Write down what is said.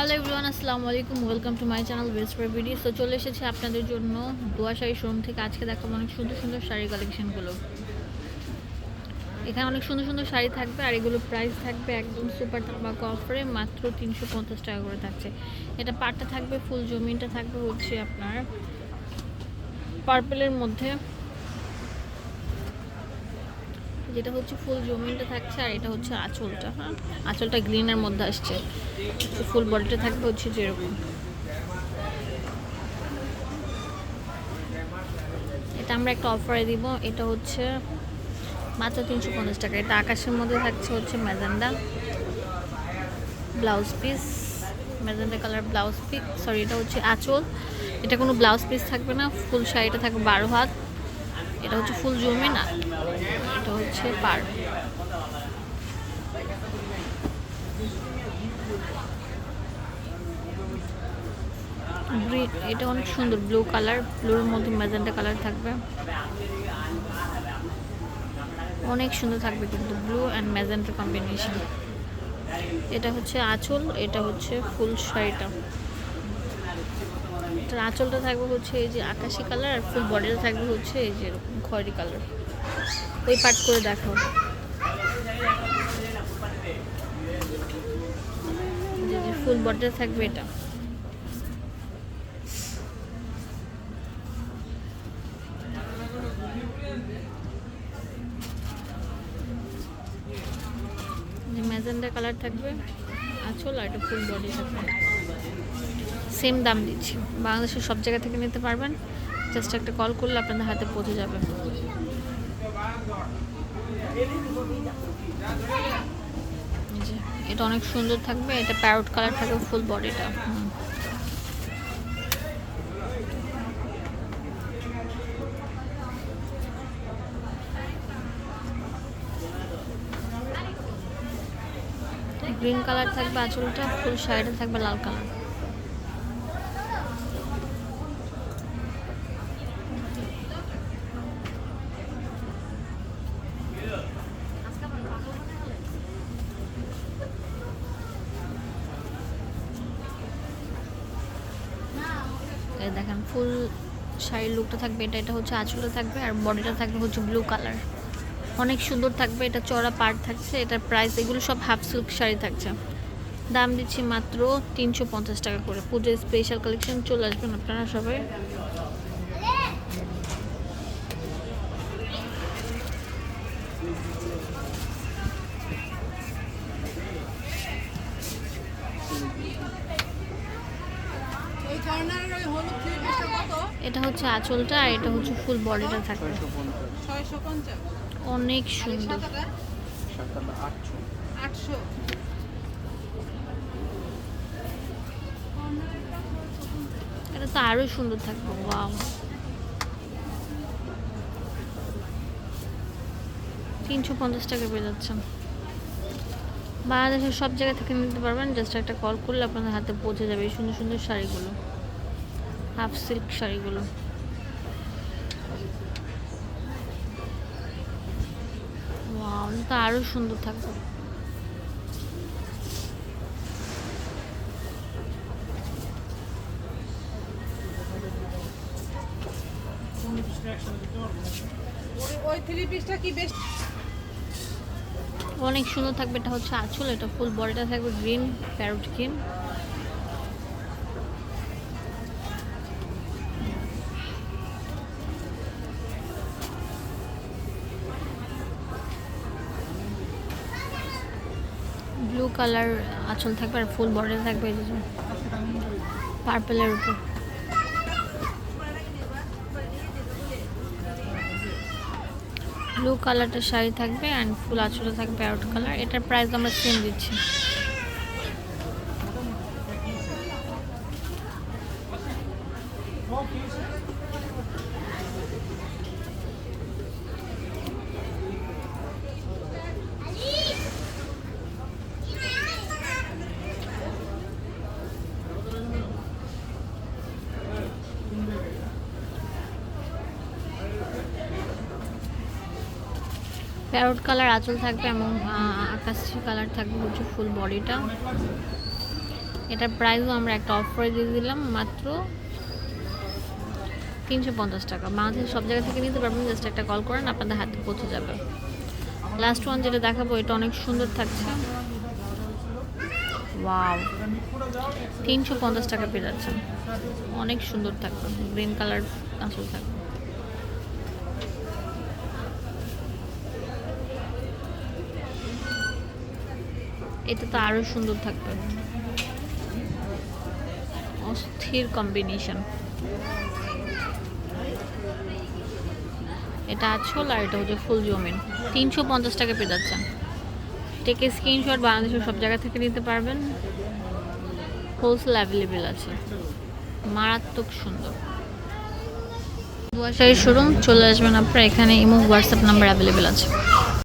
Hello everyone আসসালামু আলাইকুম welcome to my channel best for তো চলে এসেছি আপনাদের জন্য দোয়া শাড়ি শোরুম থেকে আজকে দেখাবো অনেক সুন্দর সুন্দর শাড়ি কালেকশনগুলো এখানে অনেক সুন্দর সুন্দর শাড়ি থাকবে আর এগুলো প্রাইস থাকবে একদম সুপার ধামাকা অফারে মাত্র তিনশো পঞ্চাশ টাকা করে থাকছে। এটা পাটটা থাকবে ফুল জমিনটা থাকবে হচ্ছে আপনার পার্পেলের মধ্যে। যেটা হচ্ছে ফুল জমিনটা থাকছে আর এটা হচ্ছে আঁচলটা হ্যাঁ? আঁচলটা গ্রিনের মধ্যে আসছে। ফুল বডিটা থাকবে হচ্ছে যেরকম। এটা আমরা একটা অফারে দিব। এটা হচ্ছে মাত্র তিনশো পঞ্চাশ টাকা। এটা আকাশের মধ্যে থাকছে হচ্ছে magenta blouse piece. Magenta colour blouse piece sorry এটা হচ্ছে আঁচল। এটা কোনো ব্লাউজ পিস থাকবে না। ফুল শাড়িটা থাকবে বারো হাত। এটা হচ্ছে ফুল জমি না, এটা হচ্ছে পার গ্রিন এটা অনেক সুন্দর ব্লু কালার ব্লুর মধ্যে ম্যাজেন্টা কালার থাকবে। অনেক সুন্দর থাকবে কিন্তু ব্লু অ্যান্ড ম্যাজেন্টা কম্বিনেশন এটা হচ্ছে আঁচল, এটা হচ্ছে ফুল শাড়িটা। এটার আঁচলটা থাকবে হচ্ছে এই যে আকাশি কালার আর ফুল বডিটা থাকবে হচ্ছে এই যে এরকম খয়েরি কালার। ওই পাট করে দেখো ফুল বডিটা থাকবে এটা। ম্যাজেন্ডা কালার থাকবে, আঁচল আর এটা ফুল বডি থাকবে। সেম দাম দিচ্ছি। বাংলাদেশের সব জায়গা থেকে নিতে পারবেন। জাস্ট একটা কল করলে আপনাদের হাতে পৌঁছে যাবে। এটা অনেক সুন্দর থাকবে। এটা প্যারট কালার থাকবে ফুল বডিটা গ্রিন কালার থাকবে আঁচলটা ফুল শাড়িটা থাকবে লাল কালার এই দেখেন ফুল শাড়ির লুকটা থাকবে, এটা এটা হচ্ছে আঁচলটা থাকবে আর বডিটা থাকবে হচ্ছে ব্লু কালার অনেক সুন্দর থাকবে, এটা চড়া পার্ট থাকছে, এটার প্রাইস এগুলো সব হাফ সিল্ক শাড়ি থাকছে। দাম দিচ্ছি মাত্র তিনশো পঞ্চাশ টাকা করে। পুজোর স্পেশাল কালেকশন চলে আসবেন আপনারা সবাই। এটা হচ্ছে আঁচলটা আর এটা হচ্ছে ফুল বডিটা থাকবে। অনেক সুন্দর। এটা তো আরও সুন্দর থাকবে, ওয়াও। তিনশো পঞ্চাশ টাকা পেয়ে যাচ্ছেন। বাংলাদেশের সব জায়গা থেকে নিতে পারবেন। জাস্ট একটা কল করলে আপনাদের হাতে পৌঁছে যাবে এই সুন্দর সুন্দর শাড়িগুলো। হাফ সিল্ক শাড়িগুলো তো আরও সুন্দর থাকবে। অনেক সুন্দর থাকবে এটা হচ্ছে আঁচল এটা ফুল বডিটা থাকবে গ্রিন প্যারট গ্রিন কালার আঁচল থাকবে আর ফুল বর্ডার থাকবে পার্পেলের উপর। ব্লু কালারটা শাড়ি থাকবে অ্যান্ড ফুল আঁচলে থাকবে আউট কালার এটার প্রাইস আমরা সেম দিচ্ছি। প্যারট কালার আঁচল থাকবে এবং আকাশি কালার থাকবে হচ্ছে ফুল বডিটা এটার প্রাইসও আমরা একটা অফারে দিয়ে দিলাম মাত্র তিনশো পঞ্চাশ টাকা। বাংলাদেশের সব জায়গা থেকে নিতে পারবেন জাস্ট একটা কল করেন, আপনাদের হাতে পৌঁছে যাবে। লাস্ট ওয়ান যেটা দেখাবো, এটা অনেক সুন্দর থাকছে। ওয়াও তিনশো পঞ্চাশ টাকা পেয়ে যাচ্ছেন। অনেক সুন্দর থাকবে গ্রিন কালার আসল থাকবে। এটা তো আরও সুন্দর থাকবে। অস্থির কম্বিনেশন এটা আছল আর এটা হচ্ছে ফুল জমিন। তিনশো পঞ্চাশ টাকা পেয়ে যাচ্ছেন। টেকে স্ক্রিনশট বাংলাদেশের সব জায়গা থেকে নিতে পারবেন। হোলসেল অ্যাভেলেবেল আছে। মারাত্মক সুন্দর। শোরুম চলে আসবেন আপনার এখানে ইমো হোয়াটসঅ্যাপ নাম্বার অ্যাভেলেবেল আছে।